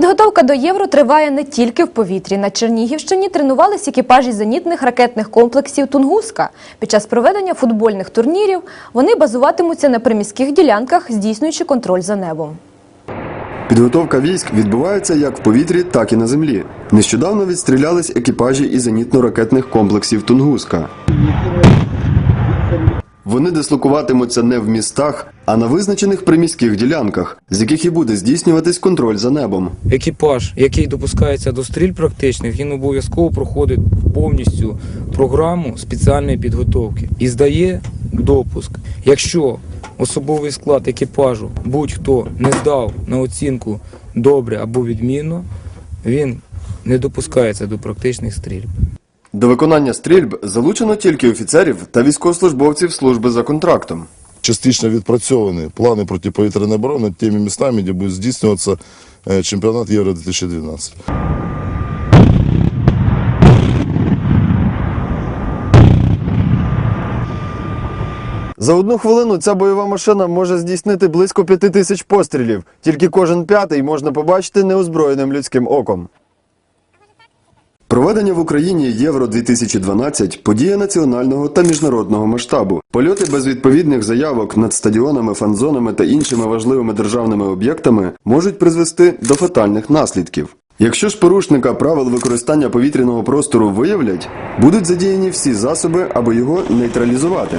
Підготовка до євро триває не тільки в повітрі. На Чернігівщині тренувались екіпажі зенітних ракетних комплексів Тунгуска. Під час проведення футбольних турнірів вони базуватимуться на приміських ділянках, здійснюючи контроль за небом. Підготовка військ відбувається як в повітрі, так і на землі. Нещодавно відстрілялись екіпажі із зенітно-ракетних комплексів Тунгуска. Вони дислокуватимуться не в містах, а на визначених приміських ділянках, з яких і буде здійснюватись контроль за небом. екіпаж, який допускається до стріль практичних, він обов'язково проходить повністю програму спеціальної підготовки і здає допуск. Якщо особовий склад екіпажу будь-хто не здав на оцінку добре або відмінно, він не допускається до практичних стрільб. До виконання стрільб залучено тільки офіцерів та військовослужбовців служби за контрактом. частично відпрацьовані плани протиповітряної оборони тими містами, де буде здійснюватися е, чемпіонат Євро 2012. За одну хвилину ця бойова машина може здійснити близько п'яти тисяч пострілів. Тільки кожен п'ятий можна побачити неозброєним людським оком. Проведення в Україні Євро 2012 подія національного та міжнародного масштабу. Польоти без відповідних заявок над стадіонами, фан-зонами та іншими важливими державними об'єктами можуть призвести до фатальних наслідків. Якщо ж порушника правил використання повітряного простору виявлять, будуть задіяні всі засоби, аби його нейтралізувати.